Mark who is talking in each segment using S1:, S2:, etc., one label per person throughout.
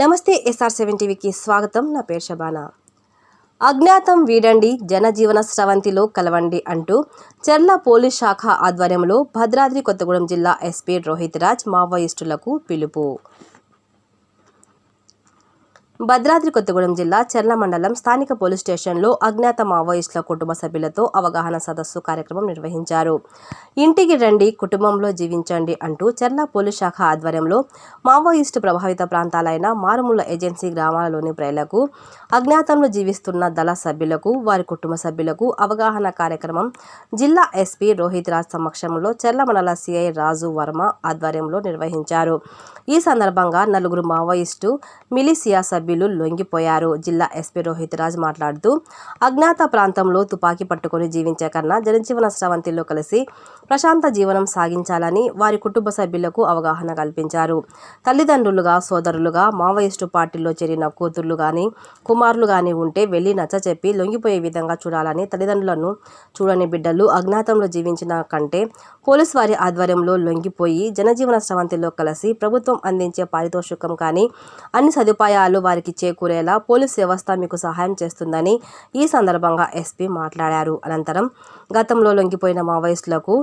S1: నమస్తే SR seven టీవీకి స్వాగతం. నా పేరు షబానా అజ్ఞాతం వీడండి జనజీవన స్రవంతిలో కలవండి అంటూ చెర్ల పోలీస్ శాఖ ఆధ్వర్యంలో భద్రాద్రి కొత్తగూడెం జిల్లా ఎస్పీ రోహిత్ రాజ్ మావోయిస్టులకు పిలుపు. భద్రాద్రి కొత్తగూడెం జిల్లా చెర్ల మండలం స్థానిక పోలీస్ స్టేషన్లో అజ్ఞాత మావోయిస్టుల కుటుంబ సభ్యులతో అవగాహన సదస్సు కార్యక్రమం నిర్వహించారు. ఇంటికి రండి కుటుంబంలో జీవించండి అంటూ చెర్ల పోలీస్ శాఖ ఆధ్వర్యంలో మావోయిస్టు ప్రభావిత ప్రాంతాలైన మారుమూల ఏజెన్సీ గ్రామాలలోని ప్రజలకు అజ్ఞాతంలో జీవిస్తున్న దళ సభ్యులకు వారి కుటుంబ సభ్యులకు అవగాహన కార్యక్రమం జిల్లా ఎస్పీ రోహిత్ రాజ్ సమక్షంలో చెర్ల మండల సిఐ రాజు వర్మ ఆధ్వర్యంలో నిర్వహించారు. ఈ సందర్భంగా నలుగురు మావోయిస్టు మిలిసియా సభ్యులు లొంగిపోయారు. జిల్లా ఎస్పీ రోహిత్ రాజ్ మాట్లాడుతూ అజ్ఞాత ప్రాంతంలో తుపాకీ పట్టుకొని జీవించే కన్నా జనజీవన స్రవంతిలో కలిసి ప్రశాంత జీవనం సాగించాలని వారి కుటుంబ సభ్యులకు అవగాహన కల్పించారు. తల్లిదండ్రులుగా సోదరులుగా మావోయిస్టు పార్టీలో చేరిన కూతుర్లు కానీ కుమారులు కానీ ఉంటే వెళ్ళి నచ్చచెప్పి లొంగిపోయే విధంగా చూడాలని తల్లిదండ్రులను చూడని బిడ్డలు అజ్ఞాతంలో జీవించిన కంటే పోలీస్ వారి ఆధ్వర్యంలో లొంగిపోయి జనజీవన స్రవంతిలో కలిసి ప్రభుత్వం అందించే పారితోషికం కానీ అన్ని సదుపాయాలు వారికి చేకూరేలా పోలీస్ వ్యవస్థ మీకు సహాయం చేస్తుందని ఈ సందర్భంగా ఎస్పీ మాట్లాడారు. అనంతరం గతంలో లొంగిపోయిన మావోయిస్టులకు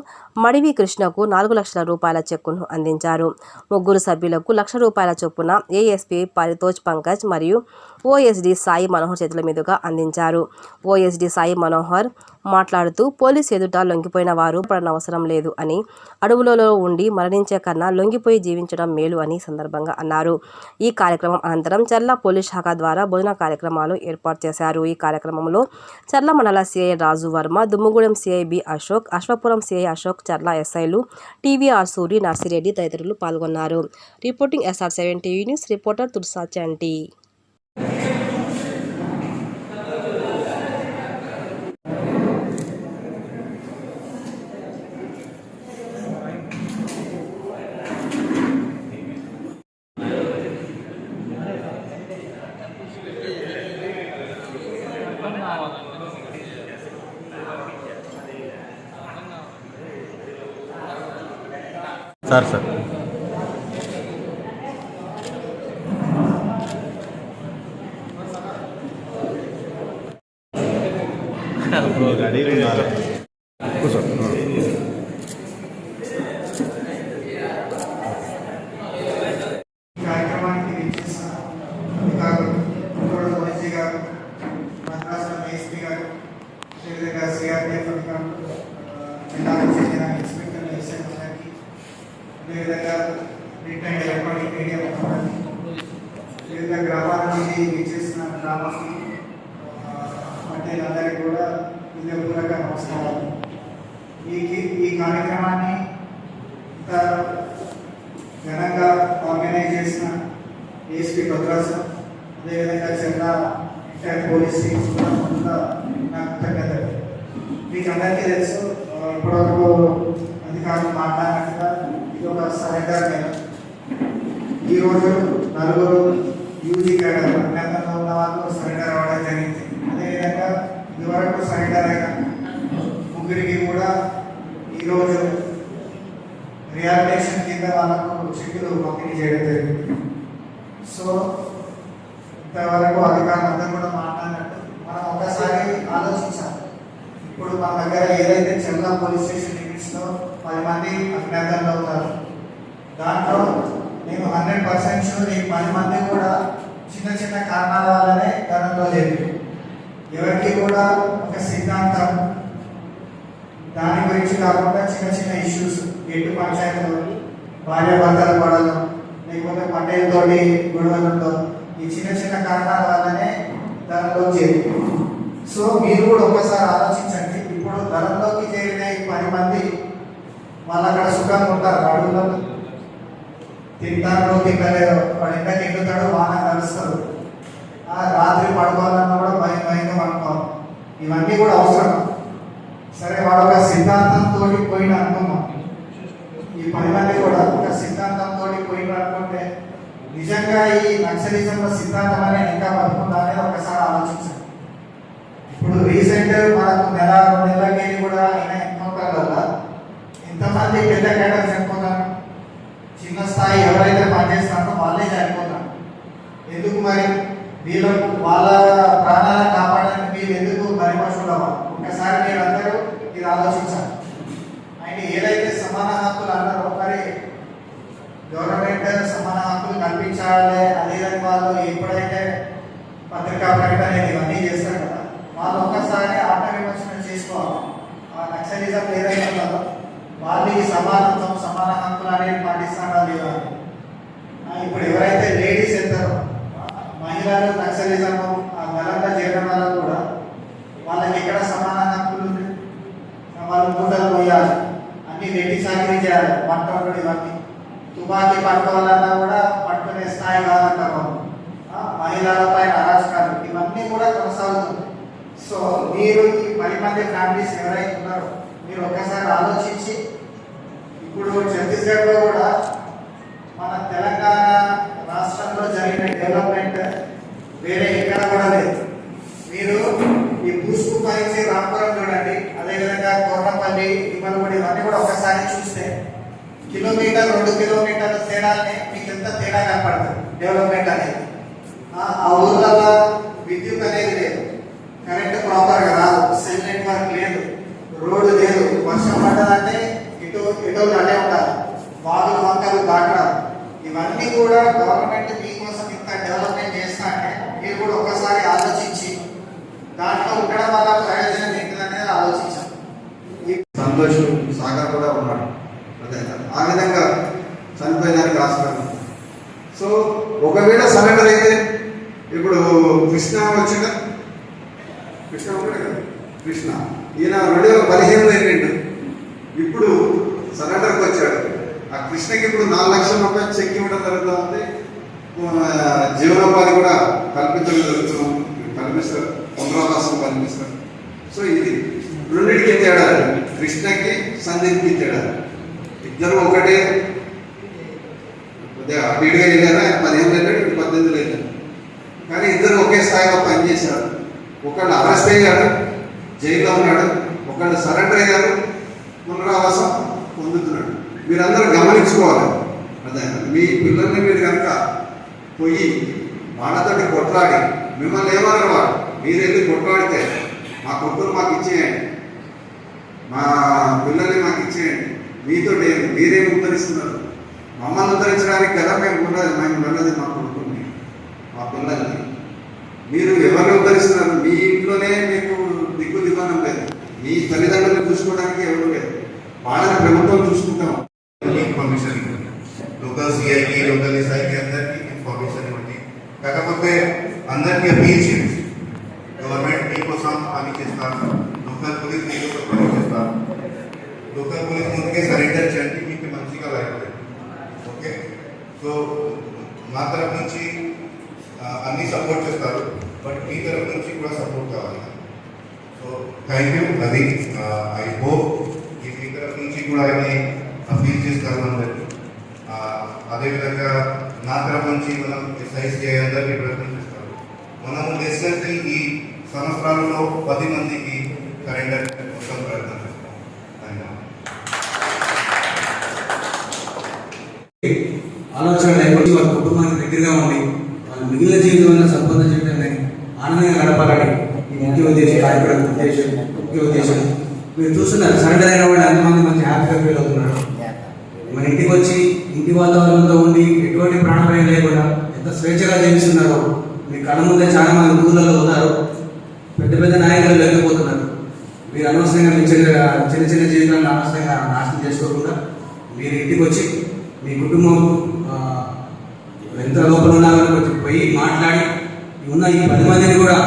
S1: మడివి కృష్ణకు నాలుగు లక్షల రూపాయల చెక్కును అందించారు. ముగ్గురు సభ్యులకు లక్ష రూపాయల చొప్పున ఏఎస్పీ పరితోజ్ పంకజ్ మరియు ఓఎస్డి సాయి మనోహర్ చేతుల మీదుగా అందించారు. ఓఎస్డి సాయి మనోహర్ మాట్లాడుతూ పోలీస్ ఎదుట లొంగిపోయిన వారు పడనవసరం లేదు అని అడవులలో ఉండి మరణించే కన్నా లొంగిపోయి జీవించడం మేలు అని సందర్భంగా అన్నారు. ఈ కార్యక్రమం అనంతరం చర్ల పోలీస్ శాఖ ద్వారా భోజన కార్యక్రమాలు ఏర్పాటు చేశారు. ఈ కార్యక్రమంలో చర్ల మండల C I Raju Varma Dummugudem C I B Ashok Ashwapuram C I Ashok Cherla ఎస్ఐలు T V R Suri
S2: Narsireddy తదితరులు పాల్గొన్నారు. Reporting
S3: S R seven TV news reporter Tursa Chanti. Sir sir. కూర్చో. అదేవిధంగా సిఆర్పిఎఫ్ అధికారులు ఆ, జిల్లాకు చెందిన inspector S M గారికి అదేవిధంగా రిటైర్డ్ ఎలక్ట్రానిక్ మీడియా ముఖ్యమంత్రి వివిధ గ్రామాల నుండి విచ్చేసిన గ్రామానికి అంటే అందరికీ కూడా హృదయపూర్వక నమస్కారాలు ఈ ఈ కార్యక్రమాన్ని ఇంత ఘనంగా ఆర్గనైజ్ చేసిన ఏఎస్పీ భద్రాసు అదేవిధంగా చెందా ఎంటైర్ పోలీస్ టీమ్స్ కూడా కొంత నాకు కృతజ్ఞతలు మీకు అందరికీ తెలుసు ఇప్పటివరకు అధికారులు మాట్లాడినట్టుగా ఇది ఒక సరెండర్ నెల ఈరోజు నలుగురు యూజీ కేడర్ అజ్ఞాతంలో ఉన్న వాళ్ళు సరెండర్ అవ్వడం జరిగింది. అదేవిధంగా ఇదివరకు సరెండర్ అయిన ముగ్గురికి కూడా ఈరోజు రియాలిటేషన్ కింద వాళ్ళకు చెక్కులు పంపిణీ చేయడం జరిగింది. సో ఇంతవరకు అధికారులు అందరూ కూడా మాట్లాడినట్టు ఇప్పుడు మన దగ్గర ఏదైతే చెల్లా పోలీస్ స్టేషన్ లిమిట్స్లో పది మంది అజ్ఞాతంలో ఉన్నారు. దాంట్లో నేను హండ్రెడ్ పర్సెంట్ షూర్ ఈ పది మంది కూడా చిన్న చిన్న కారణాల వల్లనే గతంలో లేదు ఎవరికి కూడా ఒక సిద్ధాంతం దాని గురించి కాకుండా చిన్న చిన్న ఇష్యూస్ ఎటు పంచాయతీలు భార్య భర్తలు గొడవలు లేకపోతే పట్టేలతోటి గొడవలతో ఈ చిన్న చిన్న కారణాల వల్లనే ధరలో చేరి. సో మీరు కూడా ఒకసారి ఆలోచించండి ఇప్పుడు ధరలోకి చేరిన ఈ పది మంది మళ్ళీ అక్కడ సుఖంగా ఉంటారు అడవులలో తింటారు తింటలేరు వాడు ఎండకి ఎక్కుతాడు వాన కలుస్తారు ఆ రాత్రి పడుకోవాలన్నా కూడా భయం భయంగా పడుకోవాలి. ఇవన్నీ కూడా అవసరం. సరే వాడు ఒక సిద్ధాంతంతో పోయిన అనుకున్నాం ఈ పది కూడా ఒక సిద్ధాంతంతో పోయిన అనుకుంటే నిజంగా ఈ నక్సలిజంలో సిద్ధాంతం అనేది ఇంకా బతుకుందా అనేది ఒకసారి ఆలోచించండి. ఇప్పుడు రీసెంట్ మనకు నెల రెండు నెలలకి కూడా ఆయన ఎన్కౌంటర్ ఇంతమంది పెద్ద కేటర్ చనిపోతారు చిన్న స్థాయి ఎవరైతే పనిచేస్తారో వాళ్ళే చనిపోతారు. ఎందుకు మరి? వీళ్ళకు వాళ్ళ ప్రాణాలను కాపాడడానికి మీరు ఎందుకు పరిమర్శులవ్వాలి ఒకసారి మీరు అందరూ ఇది ఆలోచించాలి. ఆయన ఏదైతే సమాన హక్కులు అన్నారో మరి గవర్నమెంట్ సమాన హక్కులు కల్పించాలి అదేవిధంగా వాళ్ళు ఎప్పుడైతే పత్రికా ప్రకటన ఇవన్నీ చేస్తారు కదా వాళ్ళు ఒకసారి ఆత్మవిమర్శన చేసుకోవాలి. ఆ నక్సలిజం ఏదైతే ఉందో వాళ్ళు సమానత్వం సమాన హక్కులు అనేది పాటిస్తాడా లేదా? ఇప్పుడు ఎవరైతే లేడీస్ వెళ్తారో మహిళలు నక్సలిజం ఆ దళంలో చేయడం వల్ల కూడా వాళ్ళకి ఎక్కడ సమాన హక్కులు ఉంది వాళ్ళు మూటలు పోయాలి అన్ని రెడ్డి చాకరీ చేయాలి పంట వంటలు ఇవన్నీ. తుపాకీ పట్టుకోవాలన్నా కూడా పట్టుకునే స్థాయి కాదంటారు మహిళలపై అరాచకాలు ఇవన్నీ కూడా కొనసాగుతుంది సో మీరు ఈ పది మంది ఫ్యామిలీస్ ఎవరైతే ఉన్నారో మీరు ఒక్కసారి ఆలోచించి ఇప్పుడు ఛత్తీస్గఢ్లో కూడా మన తెలంగాణ రాష్ట్రంలో జరిగిన డెవలప్మెంట్ వేరే ఎక్కడ కూడా లేదు. మీరు ఈ పూసుకు పైకి రాంపురం చూడండి. అదేవిధంగా కోటపల్లి ఇమ్మలపూడి ఇవన్నీ కూడా ఒకసారి చూస్తే కిలోమీటర్ రెండు కిలోమీటర్ల తేడానే మీకు ఎంత తేడా కనపడుతుంది డెవలప్మెంట్ అనేది. ఆ ఊర్లలో విద్యుత్ అనేది లేదు. కరెంట్ ప్రాపర్గా రాదు. సెల్ నెట్వర్క్ లేదు. రోడ్డు లేదు. వర్షం పడ్డదంటే ఇటు ఇటు అటే ఉండాలి వాగులు వంకలు దాటరాదు ఇవన్నీ కూడా గవర్నమెంట్ మీకోసం ఇంత డెవలప్మెంట్ చేస్తా అంటే మీరు కూడా ఒకసారి ఆలోచించి దాంట్లో ఉండడం వల్ల ప్రయోజనం ఏంటిదనేది అనేది ఆలోచించాను
S4: సంతోష్ సాగర్ కూడా ఉన్నాడు. ఆ విధంగా చనిపోయేదానికి ఆస్కారం సో ఒకవేళ సరెండర్ అయితే ఇప్పుడు కృష్ణ వచ్చిన కృష్ణ ఉన్నాడు కదా? కృష్ణ. ఈయన రెండు వేల పదిహేనులో ఏంటంటే ఇప్పుడు సరెండర్కి వచ్చాడు. ఆ కృష్ణకి ఇప్పుడు నాలుగు లక్షల రూపాయలు చెక్ ఇవ్వడం జరుగుతూ ఉంది. జీవనోపాధి కూడా కల్పించడం జరుగుతున్నాం. కల్పిస్తారు పునరావాసం కల్పిస్తారు సో ఇది రెండింటికి తేడా? కృష్ణకి సందీప్కి తేడా. ఇద్దరు ఒకటే. కొద్దిగా అటు వెళ్ళారా? పదిహేను వెళ్ళాడు ఇటు పద్దెనిమిది వెళ్ళాడు కానీ ఇద్దరు ఒకే స్థాయిలో పనిచేశారు. ఒకళ్ళు అరెస్ట్ అయ్యాడు జైల్లో ఉన్నాడు. ఒకళ్ళు సరెండర్ అయ్యారు. పునరావాసం పొందుతున్నాడు. మీరందరూ గమనించుకోవాలి. అదే మీ పిల్లల్ని మీరు కనుక పోయి వాళ్ళతోటి కొట్లాడి మిమ్మల్ని ఏమన్నారు వాడు మీరు వెళ్ళి కొట్లాడితే మా కొట్టును మాకు ఇచ్చేయండి. మా పిల్లల్ని మాకు ఇచ్చేయండి. మీతో మీరేం ఉద్ధరిస్తున్నారు. మమ్మల్ని ఉద్ధరించడానికి కదా మేము ఉన్నది మేము ఉన్నది మా కొడుకుని మా పిల్లల్ని. మీరు ఎవరిని ఉద్ధరిస్తున్నారు? మీ ఇంట్లోనే మీకు దిక్కు దిగనం లేదు. మీ తల్లిదండ్రులను చూసుకోవడానికి ఎవరు లేదు వాళ్ళని ప్రభుత్వం చూసుకుంటాం.
S5: ఇన్ఫర్మేషన్ లోకల్ సిఐకి లోకల్ ఎస్ఐకి అందరికీ ఇన్ఫర్మేషన్ ఇవ్వండి. కాకపోతే అందరికీ అపీల్ చేయండి. గవర్నమెంట్ మీకోసం పని చేస్తారు. లోకల్ పోలీస్ మీకోసం పని చేస్తారు. లోకల్ పోలీస్ ముందుకే సరెండర్ చేయండి మీకు మంచిగా లైఫ్ ఓకే? సో మా తరఫు నుంచి ఆ, అన్ని సపోర్ట్ చేస్తారు. బట్ మీ తరఫు నుంచి కూడా సపోర్ట్ కావాలి. సో థ్యాంక్ యూ అది ఐ హోప్ నుంచి కూడా ఇది అపీల్ చేస్తారు అందరికీ అదేవిధంగా నా తరఫు నుంచి మనం ఎస్ఐసి అందరికీ ప్రయత్నం చేస్తారు మనము డెసిడెంట్లీ ఈ సంవత్సరాలలో పది మందికి కరెండర్ కోసం ప్రయత్నం చేస్తాం
S6: ఆలోచన లేకపోతే వాళ్ళ కుటుంబానికి దగ్గరగా ఉండి వాళ్ళ మిగిలిన జీవితంలో సంబంధం జీవితాన్ని ఆనందంగా గడపాలని ఈ ముఖ్య ఉద్దేశం కార్యక్రమం ఉద్దేశం ముఖ్య ఉద్దేశం. మీరు చూస్తున్నారు సరెండర్ అయిన వాళ్ళు ఎంతమంది మంచి హ్యాపీగా ఫీల్ అవుతున్నారు? మన ఇంటికి వచ్చి ఇంటి వాతావరణంతో ఉండి ఎటువంటి ప్రాణభయం లేకుండా ఎంత స్వేచ్ఛగా జీవిస్తున్నారో మీ కళ్ళ ముందే చాలా మంది ఊళ్ళలో ఉన్నారు. పెద్ద పెద్ద నాయకులు వెళ్ళిపోతున్నారు మీరు అనవసరంగా మీ చిన్న చిన్న చిన్న జీవితాలను అనవసరంగా నాశనం చేసుకోకుండా మీరు ఇంటికి వచ్చి మీ కుటుంబం ఎంత లోపల ఉన్నారని కొంచెం పోయి మాట్లాడి ఉన్న ఈ పది మందిని కూడా